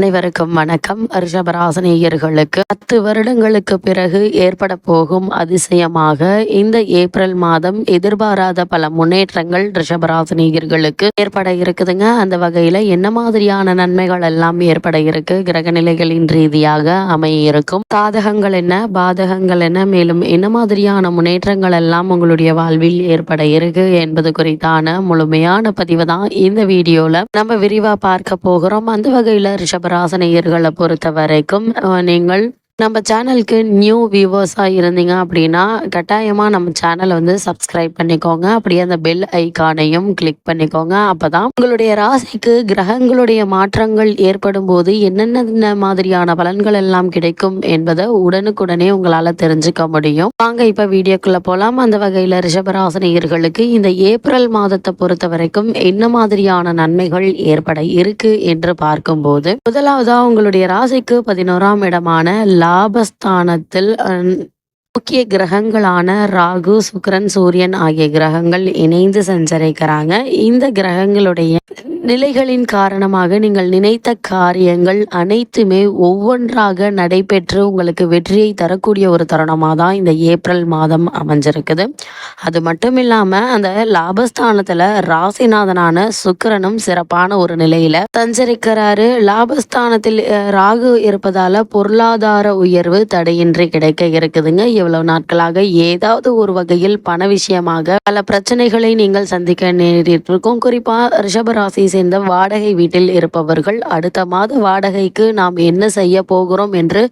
அனைவருக்கும் வணக்கம். ரிஷபராசனேயர்களுக்கு பத்து வருடங்களுக்கு பிறகு ஏற்பட போகும் அதிசயமாக இந்த ஏப்ரல் மாதம் எதிர்பாராத பல முன்னேற்றங்கள் ரிஷபராசனேயர்களுக்கு ஏற்பட இருக்குதுங்க. அந்த வகையில என்ன மாதிரியான நன்மைகள் எல்லாம் ஏற்பட இருக்கு? கிரக நிலைகளின் ரீதியாக அமைய இருக்கும் சாதகங்கள் என்ன? பாதகங்கள் என்ன? மேலும் என்ன மாதிரியான முன்னேற்றங்கள் எல்லாம் உங்களுடைய வாழ்வில் ஏற்பட இருக்கு என்பது குறித்தான முழுமையான பதிவு தான் இந்த வீடியோல நம்ம விரிவா பார்க்க போகிறோம். அந்த வகையில ரிஷபராசனையர்களை பொறுத்த வரைக்கும் நீங்கள் நம்ம சேனலுக்கு நியூ வியூவர்ஸாக இருந்தீங்க அப்படின்னா கட்டாயமாக நம்ம சேனலை வந்து சப்ஸ்கிரைப் பண்ணிக்கோங்க. அப்படியே அந்த பெல் ஐக்கானையும் கிளிக் பண்ணிக்கோங்க. அப்போ தான் உங்களுடைய ராசிக்கு கிரகங்களுடைய மாற்றங்கள் ஏற்படும் போது என்னென்ன மாதிரியான பலன்கள் எல்லாம் கிடைக்கும் என்பதை உடனுக்குடனே உங்களால் தெரிஞ்சுக்க முடியும். வாங்க இப்போ வீடியோக்குள்ளே போகலாம் அந்த வகையில் ரிஷபராசனையர்களுக்கு இந்த ஏப்ரல் மாதத்தை பொறுத்த வரைக்கும் என்ன மாதிரியான நன்மைகள் ஏற்பட இருக்கு என்று பார்க்கும்போது முதலாவதாக உங்களுடைய ராசிக்கு பதினோராம் இடமான லாபஸ்தானத்தில் முக்கிய கிரகங்களான ராகு சுக்கிரன் சூரியன் ஆகிய கிரகங்கள் இணைந்து சஞ்சரிக்கிறாங்க. இந்த கிரகங்களுடைய நிலைகளின் காரணமாக நீங்கள் நினைத்த காரியங்கள் அனைத்துமே ஒவ்வொன்றாக நடைபெற்று உங்களுக்கு வெற்றியை தரக்கூடிய ஒரு தருணமாக தான் இந்த ஏப்ரல் மாதம் அமைஞ்சிருக்குது. அது மட்டும் இல்லாமல் அந்த லாபஸ்தானத்தில் ராசிநாதனான சுக்கிரனும் சிறப்பான ஒரு நிலையில் சஞ்சரிக்கிறாரு. லாபஸ்தானத்தில் ராகு இருப்பதால் பொருளாதார உயர்வு தடையின்றி கிடைக்க இருக்குதுங்க. இவ்வளவு நாட்களாக ஏதாவது ஒரு வகையில் பண விஷயமாக பல பிரச்சனைகளை நீங்கள் சந்திக்க நேரிட்டிருக்கும். குறிப்பாக ரிஷபராசி சேர்ந்த வாடகை வீட்டில் இருப்பவர்கள் அடுத்த மாத வாடகைக்கு நாம் என்ன செய்ய போகிறோம் என்று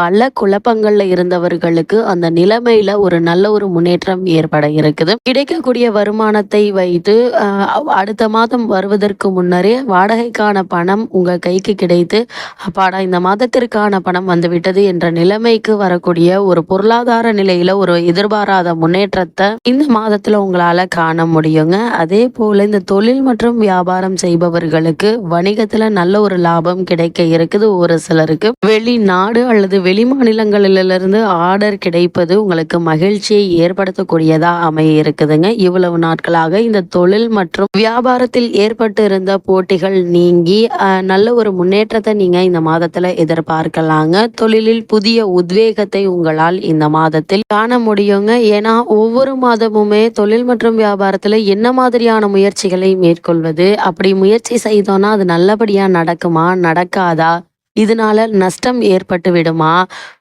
பல குழப்பங்கள்ல இருந்தவர்களுக்கு அந்த நிலைமையில ஒரு நல்ல ஒரு முன்னேற்றம் ஏற்பட இருக்குது. கிடைக்கக்கூடிய வருமானத்தை வைத்து அடுத்த மாதம் வருவதற்கு முன்னரே வாடகைக்கான பணம் உங்க கைக்கு கிடைத்து அப்பாடா இந்த மாதத்திற்கான பணம் வந்துவிட்டது என்ற நிலைமைக்கு வரக்கூடிய ஒரு பொருளாதார நிலையில ஒரு எதிர்பாராத முன்னேற்றத்தை இந்த மாதத்துல உங்களால காண முடியுங்க. அதே போல இந்த தொழில் மற்றும் வியாபாரம் செய்பவர்களுக்கு வணிகத்துல நல்ல ஒரு லாபம் கிடைக்க இருக்குது ஒரு சிலருக்கு. வெளிநாடு அல்லது வெளி மாநிலங்களிலிருந்து ஆர்டர் கிடைப்பது உங்களுக்கு மகிழ்ச்சியை ஏற்படுத்தக்கூடியதா அமைய இருக்குதுங்க இவ்வளவு நாட்களாக இந்த தொழில் மற்றும் வியாபாரத்தில் ஏற்பட்டு இருந்த போட்டிகள் நீங்கி நல்ல ஒரு முன்னேற்றத்தை நீங்க இந்த மாதத்துல எதிர்பார்க்கலாங்க. தொழிலில் புதிய உத்வேகத்தை உங்களால் இந்த மாதத்தில் காண முடியுங்க. ஏன்னா ஒவ்வொரு மாதமுமே தொழில் மற்றும் வியாபாரத்துல என்ன மாதிரியான முயற்சிகளை மேற்கொள்வது? அப்படி முயற்சி செய்தோம்னா அது நல்லபடியா நடக்குமா? நடக்காதா? இதனால நஷ்டம் ஏற்பட்டு விடுமா?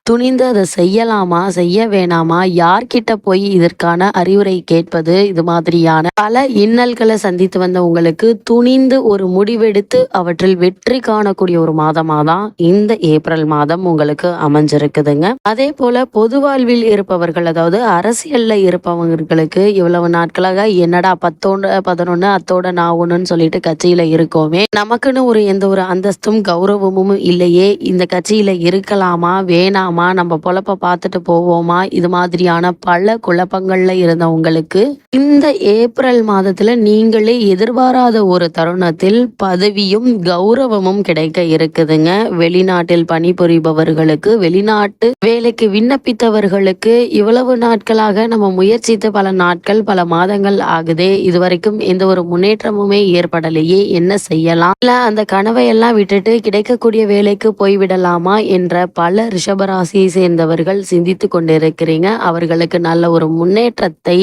துணிந்து அதை செய்யலாமா? செய்ய வேணாமா? யார்கிட்ட போய் இதற்கான அறிவுரை கேட்பது? இது மாதிரியான பல இன்னல்களை சந்தித்து வந்த உங்களுக்கு துணிந்து ஒரு முடிவெடுத்து அவற்றில் வெற்றி காணக்கூடிய ஒரு மாதமா தான் இந்த ஏப்ரல் மாதம் உங்களுக்கு அமைஞ்சிருக்குதுங்க. அதே போல பொது வாழ்வில் இருப்பவர்கள் அதாவது அரசியல்ல இருப்பவர்களுக்கு இவ்வளவு நாட்களாக என்னடா பத்தோட பதினொன்னு அத்தோட நான் ஒண்ணுன்னு சொல்லிட்டு கட்சியில இருக்கோமே. நமக்குன்னு ஒரு எந்த ஒரு அந்தஸ்தும் கௌரவமும் இல்லை. இல்லையே இந்த கட்சியில இருக்கலாமா வேணாமா நம்ம பொழப்ப பார்த்துட்டு போவோமா இது மாதிரியான பல குழப்பங்கள்ல இருந்தவங்களுக்கு இந்த ஏப்ரல் மாதத்துல நீங்களே எதிர்பாராத ஒரு தருணத்தில் பதவியும் கௌரவமும் கிடைக்க இருக்குதுங்க. வெளிநாட்டில் பணிபுரிபவர்களுக்கு வெளிநாட்டு வேலைக்கு விண்ணப்பித்தவர்களுக்கு இவ்வளவு நாட்களாக நம்ம முயற்சித்து பல நாட்கள் பல மாதங்கள் ஆகுதே. இதுவரைக்கும் எந்த ஒரு முன்னேற்றமுமே ஏற்படலையே. என்ன செய்யலாம்? இல்ல அந்த கனவை எல்லாம் விட்டுட்டு கிடைக்கக்கூடிய வேலை வேலைக்கு போய்விடலாமா என்ற பல ரிஷபராசியை சேர்ந்தவர்கள் சிந்தித்து கொண்டிருக்கிறீங்க. அவர்களுக்கு நல்ல ஒரு முன்னேற்றத்தை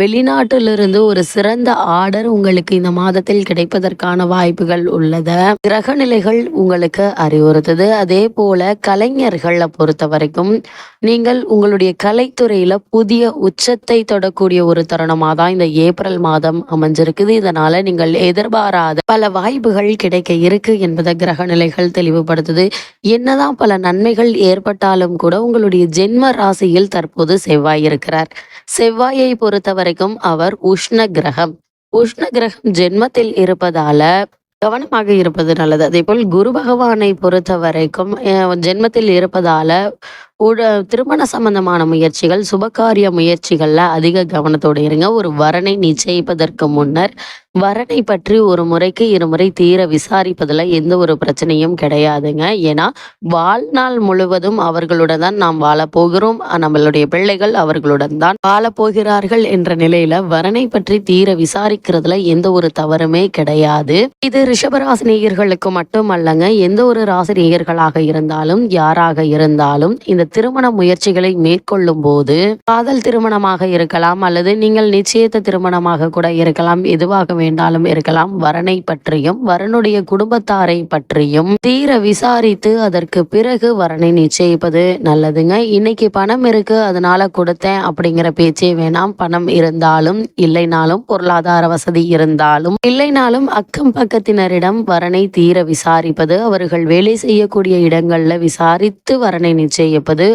வெளிநாட்டிலிருந்து ஒரு சிறந்த ஆர்டர் உங்களுக்கு இந்த மாதத்தில் கிடைப்பதற்கான வாய்ப்புகள் உள்ளது. கிரக நிலைகள் உங்களுக்கு அறிவுறுத்துது. அதே போல கலைஞர்களை பொறுத்த வரைக்கும் நீங்கள் உங்களுடைய கலைத்துறையில புதிய உச்சத்தை தொடக்கூடிய ஒரு தருணமாக தான் இந்த ஏப்ரல் மாதம் அமைஞ்சிருக்குது. இதனால நீங்கள் எதிர்பாராத பல வாய்ப்புகள் கிடைக்க இருக்கு என்பதை கிரக நிலைகள் தெளிவுபடுத்துது என்னதான் பல நன்மைகள் ஏற்பட்டாலும் கூட உங்களுடைய ஜென்ம ராசியில் தற்போது செவ்வாய் இருக்கிறார். செவ்வாயை பொறுத்த வரைக்கும் அவர் உஷ்ண கிரகம். உஷ்ண கிரகம் ஜென்மத்தில் இருப்பதால கவனமாக இருப்பது நல்லது. அதே போல் குரு பகவானை பொறுத்த வரைக்கும் ஜென்மத்தில் இருப்பதால உட திருமண சம்பந்தமான முயற்சிகள் சுபகாரிய முயற்சிகளில் அதிக கவனத்தோடு இருங்க. ஒரு வரனை நிச்சயிப்பதற்கு முன்னர் வரனை பற்றி ஒரு முறைக்கு இருமுறை தீர விசாரிப்பதில் எந்த ஒரு பிரச்சனையும் கிடையாதுங்க. ஏன்னா வாழ்நாள் முழுவதும் அவர்களுடன் தான் நாம் வாழப்போகிறோம். நம்மளுடைய பிள்ளைகள் அவர்களுடன் தான் வாழப்போகிறார்கள் என்ற நிலையில வரனை பற்றி தீர விசாரிக்கிறதுல எந்த ஒரு தவறுமே கிடையாது. இது ரிஷபராசினியர்களுக்கு மட்டும் அல்லங்க எந்த ஒரு ராசினியர்களாக இருந்தாலும் யாராக இருந்தாலும் இந்த திருமண முயற்சிகளை மேற்கொள்ளும் போது காதல் திருமணமாக இருக்கலாம் அல்லது நீங்கள் நிச்சயித்த திருமணமாக கூட இருக்கலாம் எதுவாக வேண்டாலும் இருக்கலாம். வரனை பற்றியும் வரனுடைய குடும்பத்தாரை பற்றியும் தீர விசாரித்து அதற்கு பிறகு வரனை நிச்சயிப்பது நல்லதுங்க. இன்னைக்கு பணம் இருக்கு அதனால கொடுத்தேன் அப்படிங்கிற பேச்சே வேணாம். பணம் இருந்தாலும் இல்லைனாலும் பொருளாதார வசதி இருந்தாலும் இல்லைனாலும் அக்கம் பக்கத்தினரிடம் வரனை தீர விசாரிப்பது அவர்கள் வேலை செய்யக்கூடிய இடங்கள்ல விசாரித்து வரனை நிச்சயிப்பது அது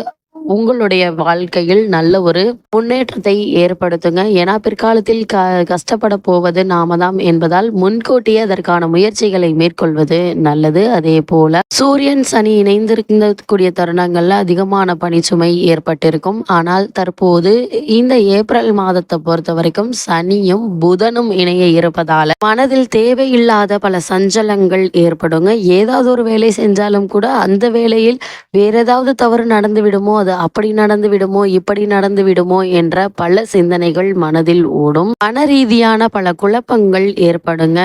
உங்களுடைய வாழ்க்கையில் நல்ல ஒரு முன்னேற்றத்தை ஏற்படுத்துங்க. ஏன்னா பிற்காலத்தில் க கஷ்டப்பட போவது நாம தான் என்பதால் முன்கூட்டியே அதற்கான முயற்சிகளை மேற்கொள்வது நல்லது. அதே போல சூரியன் சனி இணைந்திருக்கக்கூடிய தருணங்கள்ல அதிகமான பணிச்சுமை ஏற்பட்டிருக்கும். ஆனால் தற்போது இந்த ஏப்ரல் மாதத்தை பொறுத்த வரைக்கும் சனியும் புதனும் இணைய இருப்பதால மனதில் தேவையில்லாத பல சஞ்சலங்கள் ஏற்படுங்க. ஏதாவது ஒரு வேலை செஞ்சாலும் கூட அந்த வேலையில் வேற ஏதாவது தவறு நடந்து விடுமோ அது அப்படி நடந்து விடுமோ இப்படி நடந்து விடுமோ என்ற பல சிந்தனைகள் மனதில் ஓடும். மன ரீதியான பல குழப்பங்கள் ஏற்படுங்க.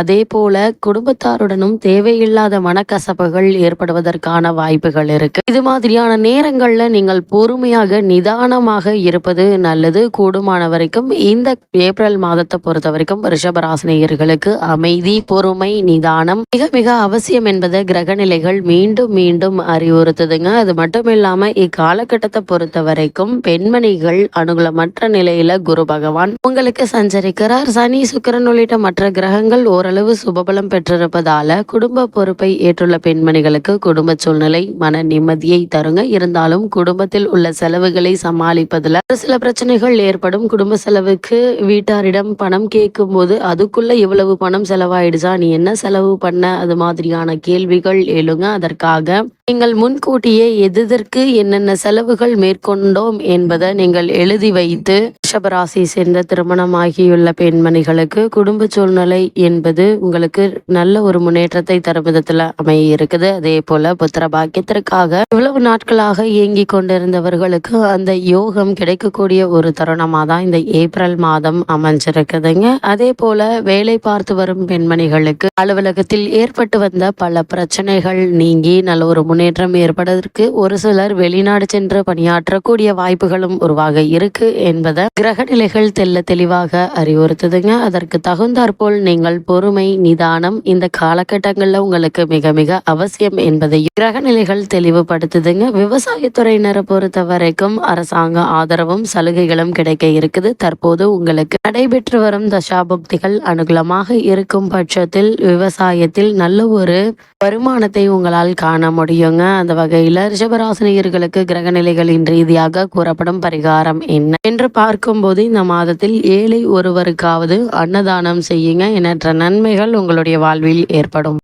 அதே போல குடும்பத்தாருடனும் தேவையில்லாத மனக்கசப்புகள் ஏற்படுவதற்கான வாய்ப்புகள் இருக்கு. இது மாதிரியான நேரங்கள்ல நீங்கள் பொறுமையாக நிதானமாக இருப்பது நல்லது. கூடுமான வரைக்கும் இந்த ஏப்ரல் மாதத்தை பொறுத்த வரைக்கும் ரிஷபராசினியர்களுக்கு அமைதி பொறுமை நிதானம் மிக மிக அவசியம் என்பதை கிரகநிலைகள் மீண்டும் மீண்டும் அறிவுறுத்துதுங்க. அது மட்டும் இல்லாம காலகட்டத்தை பொறுத்த வரைக்கும் பெண்மணிகள் அனுகூலமற்ற நிலையில குரு பகவான் உங்களுக்கு சஞ்சரிக்கிறார். சனி சுக்கிரன் உள்ளிட்ட மற்ற கிரகங்கள் ஓரளவு சுபபலம் பெற்றிருப்பதால குடும்ப பொறுப்பை ஏற்றுள்ள பெண்மணிகளுக்கு குடும்ப சூழ்நிலை மன நிம்மதியை தருங்க. இருந்தாலும் குடும்பத்தில் உள்ள செலவுகளை சமாளிப்பதுல ஒரு சில பிரச்சனைகள் ஏற்படும். குடும்ப செலவுக்கு வீட்டாரிடம் பணம் கேட்கும் போது அதுக்குள்ள இவ்வளவு பணம் செலவாயிடுச்சா? நீ என்ன செலவு பண்ண? அது மாதிரியான கேள்விகள் எழுங்க. அதற்காக நீங்கள் முன்கூட்டியே எதற்கு என்னென்ன செலவுகள் மேற்கொண்டோம் என்பதை நீங்கள் எழுதி வைத்து ரிஷபராசி சேர்ந்த திருமணமாகியுள்ள பெண்மணிகளுக்கு குடும்ப சூழ்நிலை என்பது உங்களுக்கு நல்ல ஒரு முன்னேற்றத்தை தரும் விதத்துல அமைய இருக்குது அதே போல புத்திர பாக்கியத்திற்காக இவ்வளவு நாட்களாக இயங்கி கொண்டிருந்தவர்களுக்கு அந்த யோகம் கிடைக்கக்கூடிய ஒரு தருணமா தான் இந்த ஏப்ரல் மாதம் அமைஞ்சிருக்குதுங்க. அதே போல வேலை பார்த்து வரும் பெண்மணிகளுக்கு அலுவலகத்தில் ஏற்பட்டு வந்த பல பிரச்சனைகள் நீங்கி நல்ல ஒரு முன்னேற்றம் ஏற்படுவதற்கு ஒரு சிலர் வெளிநாடு சென்று பணியாற்றக்கூடிய வாய்ப்புகளும் உருவாக இருக்கு என்பதை கிரகநிலைகள் தெல்ல தெளிவாக அறிவுறுத்துதுங்க. அதற்கு தகுந்தாற்போல் நீங்கள் பொறுமை நிதானம் இந்த காலகட்டங்கள்ல உங்களுக்கு மிக மிக அவசியம் என்பதையும் கிரகநிலைகள் தெளிவுபடுத்துதுங்க. விவசாயத்துறையினரை பொறுத்த வரைக்கும் அரசாங்க ஆதரவும் சலுகைகளும் கிடைக்க இருக்குது. தற்போது உங்களுக்கு நடைபெற்று வரும் தசாபக்திகள் அனுகூலமாக இருக்கும் பட்சத்தில் விவசாயத்தில் நல்ல ஒரு வருமானத்தை உங்களால் காண முடியும். முடியுங்க. அந்த வகையில் ரிஷபராசினியர்களுக்கு கிரகநிலைகளின் ரீதியாக கூறப்படும் பரிகாரம் என்ன? என்று பார்க்கும்போது இந்த மாதத்தில் ஏழை ஒருவருக்காவது அன்னதானம் செய்யுங்க. எண்ணற்ற நன்மைகள் உங்களுடைய வாழ்வில் ஏற்படும்.